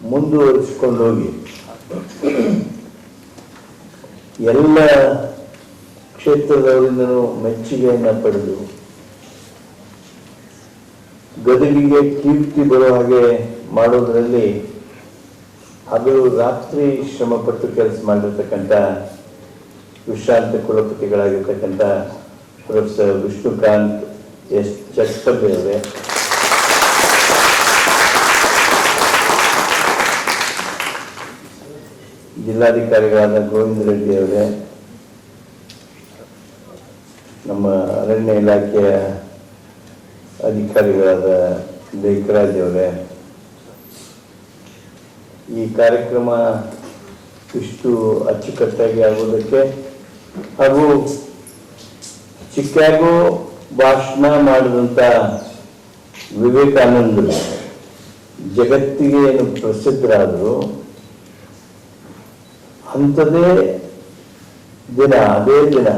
ಮುಂದುವರಿಸಿಕೊಂಡು ಹೋಗಿ. ಎಲ್ಲ ಕ್ಷೇತ್ರದವರಿಂದನೂ ಮೆಚ್ಚುಗೆಯನ್ನು ಪಡೆದು, ಗದಗಿಗೆ ಕೀರ್ತಿ ಬರುವ ಹಾಗೆ ಮಾಡೋದರಲ್ಲಿ ಅದು ರಾತ್ರಿ ಶ್ರಮಪಟ್ಟು ಕೆಲಸ ಮಾಡಿರ್ತಕ್ಕಂಥ ವಿಶ್ರಾಂತ ಕುಲಪತಿಗಳಾಗಿರ್ತಕ್ಕಂಥ ಪ್ರೊಫೆಸರ್ ವಿಷ್ಣುಕಾಂತ್ ಎಸ್ ಜಿಲ್ಲಾಧಿಕಾರಿಗಳಾದ ಗೋವಿಂದ ರೆಡ್ಡಿ ಅವರೇ, ನಮ್ಮ ಅರಣ್ಯ ಇಲಾಖೆಯ ಅಧಿಕಾರಿಗಳಾದ ಬೇಕರಾಜ್ ಅವರೇ. ಈ ಕಾರ್ಯಕ್ರಮ ಇಷ್ಟು ಅಚ್ಚುಕಟ್ಟಾಗಿ ಆಗೋದಕ್ಕೆ ಹಾಗೂ ಚಿಕ್ಕಾಗೋ ಭಾಷಣ ಮಾಡಿದಂಥ ವಿವೇಕಾನಂದರು ಜಗತ್ತಿಗೆ ಏನು ಪ್ರಸಿದ್ಧರಾದರು ಅಂಥದೇ ದಿನ, ಅದೇ ದಿನ.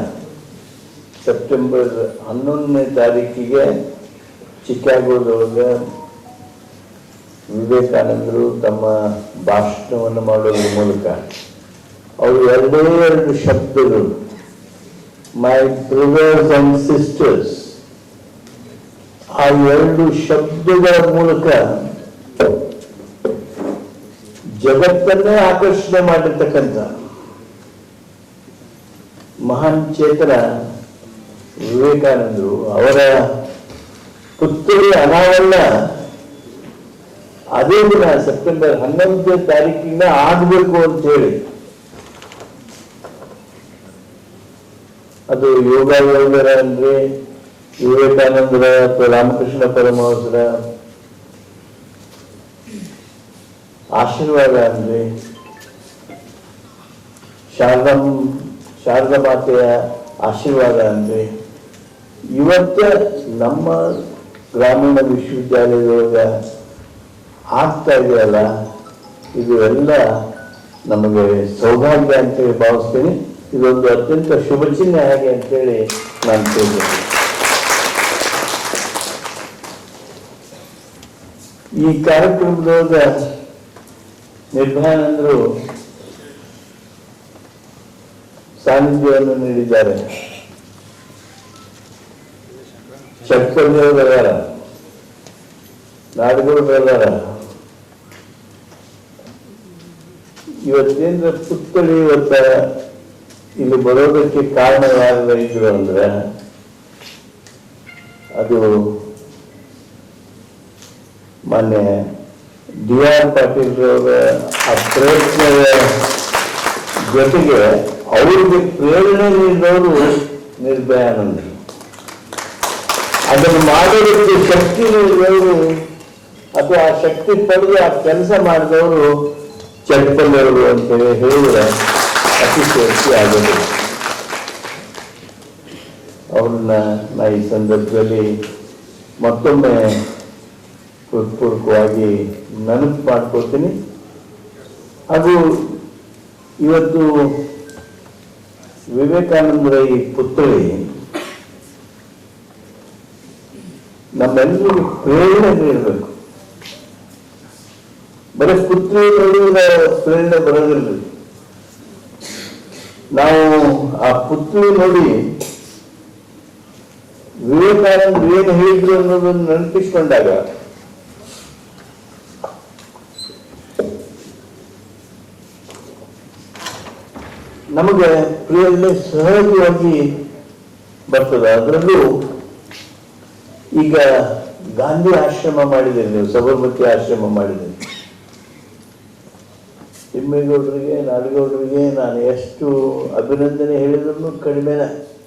ಸೆಪ್ಟೆಂಬರ್ ಹನ್ನೊಂದನೇ ತಾರೀಕಿಗೆ ಚಿಕಾಗೋದೊಳಗೆ ವಿವೇಕಾನಂದರು ತಮ್ಮ ಭಾಷಣವನ್ನು ಮಾಡೋದ್ರ ಮೂಲಕ. ಅವರು ಎರಡೇ ಎರಡು ಶಬ್ದಗಳು. ಮೈ ಬ್ರದರ್ಸ್ ಅಂಡ್ ಸಿಸ್ಟರ್ಸ್ ಆ ಎರಡು ಶಬ್ದಗಳ ಮೂಲಕ ಜಗತ್ತನ್ನೇ ಆಕರ್ಷಣೆ ಮಾಡಿರ್ತಕ್ಕಂಥ ಮಹಾನ್ ಚೇತನ ವಿವೇಕಾನಂದರು ಅವರ ಪುತ್ರಿ ಅನಾವರಣ ಅದೇ ದಿನ ಸೆಪ್ಟೆಂಬರ್ ಹನ್ನೊಂದನೇ ತಾರೀಕಿನ ಆಗಬೇಕು ಅಂತ ಹೇಳಿ. ಅದು ಯೋಗ ಯೋಗರ ಅಂದ್ರೆ ವಿವೇಕಾನಂದರ ಅಥವಾ ರಾಮಕೃಷ್ಣ ಪರಮಹಂಸರ ಆಶೀರ್ವಾದ ಅಂದ್ರೆ ಶಾರದಂ, ಶಾರದಾ ಮಾತೆಯ ಆಶೀರ್ವಾದ ಅಂದ್ರೆ ಇವತ್ತ ನಮ್ಮ ಗ್ರಾಮೀಣ ವಿಶ್ವವಿದ್ಯಾಲಯದೊಳಗ ಆಗ್ತಾ ಇದೆಯಲ್ಲ, ಇದು ಎಲ್ಲ ನಮಗೆ ಸೌಭಾಗ್ಯ ಅಂತೇಳಿ ಭಾವಿಸ್ತೀನಿ. ಇದೊಂದು ಅತ್ಯಂತ ಶುಭ ಚಿಹ್ನೆ ಹಾಗೆ ಅಂತೇಳಿ ನಾನು ತಿಳಿದ್ದೇನೆ ಈ ಕಾರ್ಯಕ್ರಮದೊಳಗ ನಿರ್ಭಯಾನಂದರು ಸಾನ್ನಿಧ್ಯವನ್ನು ನೀಡಿದ್ದಾರೆ. ಚಟ್ಪಲ್ಯವರು ಅದಾರ ನಾಡುಗಳು ಅದಾರ ಇವತ್ತೇಂದ್ರ ಪುತ್ಥಳಿ ಇವತ್ತ ಇಲ್ಲಿ ಬರೋದಕ್ಕೆ ಕಾರಣ ಯಾರು ಇದ್ರು ಅಂದ್ರೆ ಅದು ಮಾನ್ಯ ಡಿ ಆರ್ ಪಾಟೀಲ್ ಆ ಪ್ರಯತ್ನದ ಜೊತೆಗೆ ಅವ್ರಿಗೆ ಪ್ರೇರಣೆ ನೀಡಿದವರು ನಿರ್ಭಯಾನಂದರು ಅದನ್ನು ಮಾಡೋದಕ್ಕೆ ಶಕ್ತಿ ನೀಡಿದವರು ಅಥವಾ ಆ ಶಕ್ತಿ ಪಡೆದು ಆ ಕೆಲಸ ಮಾಡಿದವರು ಚಟ್ಪಲ್ಯವರು ಅಂತೇಳಿ ಹೇಳಿದ್ರೆ ಶಕ್ತಿ ಆಗಿದೆ ಅವ್ರನ್ನ ನಾ ಈ ಸಂದರ್ಭದಲ್ಲಿ ಮತ್ತೊಮ್ಮೆ ಹೃತ್ಪೂರ್ವಕವಾಗಿ ನೆನಪು ಮಾಡ್ಕೋತೀನಿ ಅದು ಇವತ್ತು ವಿವೇಕಾನಂದರ ಈ ಪುತ್ಥಳಿ ನಮ್ಮೆಲ್ಲರಿಗೂ ಪ್ರೇರಣೆ ನೀಡಬೇಕು ಬರೀ ನೋಡಿದ್ರೆ ಪ್ರೇರಣೆ ಬರೋದಿಲ್ಲ. ನಾವು ಆ ಪುತ್ರಿ ನೋಡಿ ವಿವೇಕಾನಂದ ಏನು ಹೇಳಿದ್ರು ಅನ್ನೋದನ್ನು ನೆನಪಿಸ್ಕೊಂಡಾಗ ನಮಗೆ ಪ್ರೇರಣೆ ಸಹಜವಾಗಿ ಬರ್ತದೆ. ಅದರಲ್ಲೂ ಈಗ ಗಾಂಧಿ ಆಶ್ರಮ ಮಾಡಿದ್ದೀರಿ ನೀವು, ಸಬರ್ಮತಿ ಆಶ್ರಮ ಮಾಡಿದ್ದೀರಿ ತಿಮ್ಮೇಗೌಡರಿಗೆ, ನಾಡಗೌಡರಿಗೆ ನಾನು ಎಷ್ಟು ಅಭಿನಂದನೆ ಹೇಳಿದ್ರು ಕಡಿಮೆನೆ.